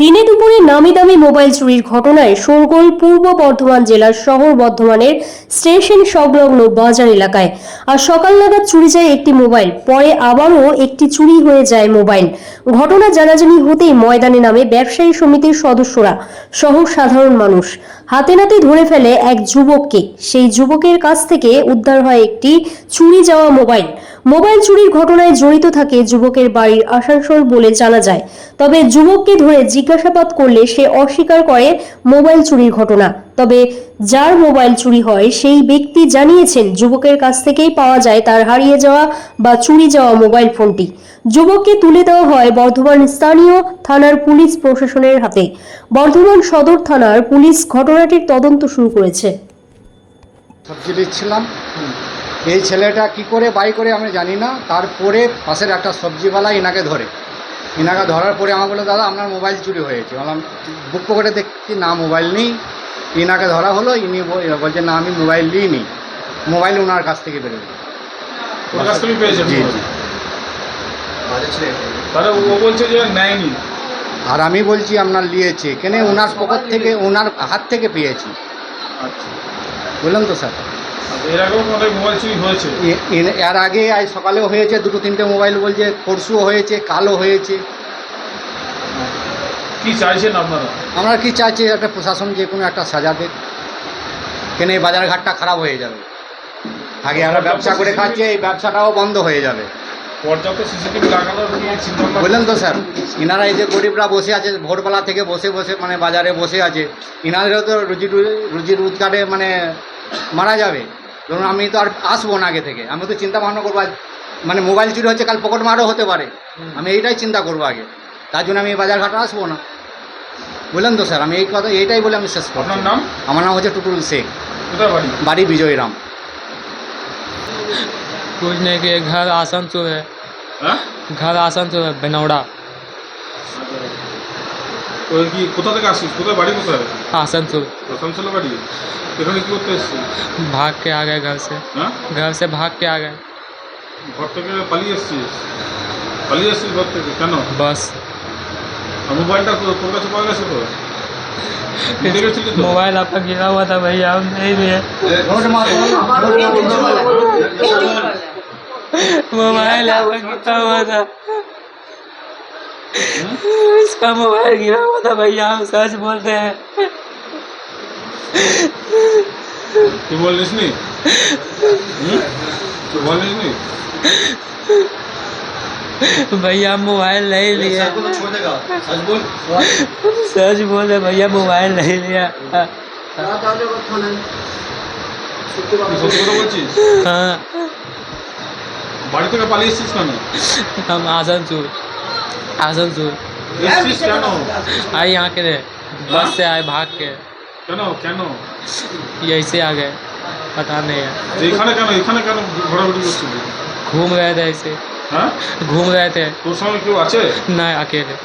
দিনে দুপুরে নামি দামি মোবাইল চুরির ঘটনায় শোরগোল পূর্ব বর্ধমান জেলার শহর বর্ধমানের স্টেশন সংলগ্ন বাজার এলাকায়। আর সকাল নাগাদ চুরি যায় একটি মোবাইল, পরে আবারও একটি চুরি হয়ে যায় মোবাইল। ঘটনা জানাজানি হতেই ময়দানে নামে ব্যবসায়ী সমিতির সদস্যরা, সহ সাধারণ মানুষ। হাতে নাতে ধরে ফেলে এক যুবককে। সেই যুবকের কাছ থেকে উদ্ধার হয় একটি চুরি যাওয়া মোবাইল। মোবাইল চুরির ঘটনায় জড়িত থাকে যুবকের বাড়ির আসানসোল বলে জানা যায়। তবে যুবককে ধরে জিজ্ঞাসাবাদ করলে সে অস্বীকার করে মোবাইল চুরির ঘটনা। তবে যার মোবাইল চুরি হয়, সেই ব্যক্তি জানিয়েছেন, যুবকের কাছ থেকেই পাওয়া যায় তার হারিয়ে যাওয়া বা চুরি যাওয়া মোবাইল ফোনটি। যুবককে তুলে দেওয়া হয় বর্ধমান স্থানীয় থানার পুলিশ প্রশাসনের হাতে। বর্ধমান সদর থানার পুলিশ ঘটনাটির তদন্ত শুরু করেছে। সবজি এই ছেলেটা কি করে, বাই করে আমি জানি না। তারপরে পাশের একটা সবজিওয়ালা ইনাকে ধরে। ইনাকে ধরার পরে আমাকে বলল, দাদা, আপনার মোবাইল চুরি হয়েছে। বললাম, বুক পকেটে দেখছি, না, মোবাইল নেই। ইনাকে ধরা হলো ইনি বল- বলছে না আমি মোবাইল নিই মোবাইল ওনার কাছ থেকে বেরোবে জি জি। আর আমি বলছি আপনার নিয়েছে কেন ওনার পকেট থেকে ওনার হাত থেকে পেয়েছি। আচ্ছা। বললাম তো স্যার? আচ্ছা, এর আগে আজ সকালেও হয়েছে দুটো তিনটে মোবাইল বলছে পরশুও হয়েছে কালও হয়েছে। কি চাইছেন আপনারা? আমরা কি চাইছি একটা প্রশাসন যে কোনো একটা সাজা দেখ কেন এই বাজার ঘাটটা খারাপ হয়ে যাবে? আগে আমরা ব্যবসা করে খাচ্ছি এই ব্যবসাটাও বন্ধ হয়ে যাবে। পর্যাপ্ত সিসিটিভি লাগানোর বললেন তো স্যার ইনারা এই যে গরিবরা বসে আছে ভোরবেলা থেকে বসে বসে মানে বাজারে বসে আছে ইনাদেরও তো রুজি রুজি রোজগারে মানে মারা যাবে। ধরুন আমি তো আর আসব না আগে থেকে। আমি তো চিন্তা ভাবনা করব মানে মোবাইল চুরি হচ্ছে কাল পকেট মারও হতে পারে। আমি এইটাই চিন্তা করব আগে। তার জন্য আমি এই বাজার আসব না। বললেন তো স্যার আমি এই কথা এইটাই বলে আমি শেষ করছি আপনার নাম আমার নাম হচ্ছে টুটুল শেখ কোথায় বাড়ি বাড়ি বিজয়রাম कुछ नहीं कि घर आसनसोल है হ্যাঁ घर आसनसोल है बनौड़ा তো কি কোথা থেকে আসিস কোথায় বাড়ি কোথায় आसनसोल আসানসোলের বাড়ি এখানে কি করতে এসছিস भाग के आ गए घर से হ্যাঁ घर से भाग के आ गए ঘর থেকে পালিয়ে এসছিস পালিয়ে এসছিস ঘর থেকে কেন बस मोबाइल आपका गिरा हुआ था भाई आप नहीं दिए मोबाइल आपका गिरा हुआ था इसका मोबाइल गिरा हुआ था भाई आप सच बोलते हैं तू बोल इसने तू बोल इसने भैया हम मोबाइल नहीं लिए सच बोले भैया मोबाइल नहीं लिया তুই সত্যি কথা বলছিস हाँ বাড়ি থেকে পালিয়ে এসছিস কেন हम आसनसोल आसनसोल এসছিস কেন आए यहाँ के रहे बस से आए भाग के কেন কেন ऐसे आ गए पता नहीं है যে এখানে কেন এখানে কেন ঘোরাঘুরি করছিলি घूम रहे थे ऐसे হ্যাঁ घूम रहे थे তোর সঙ্গে কেউ আছে नहीं अकेले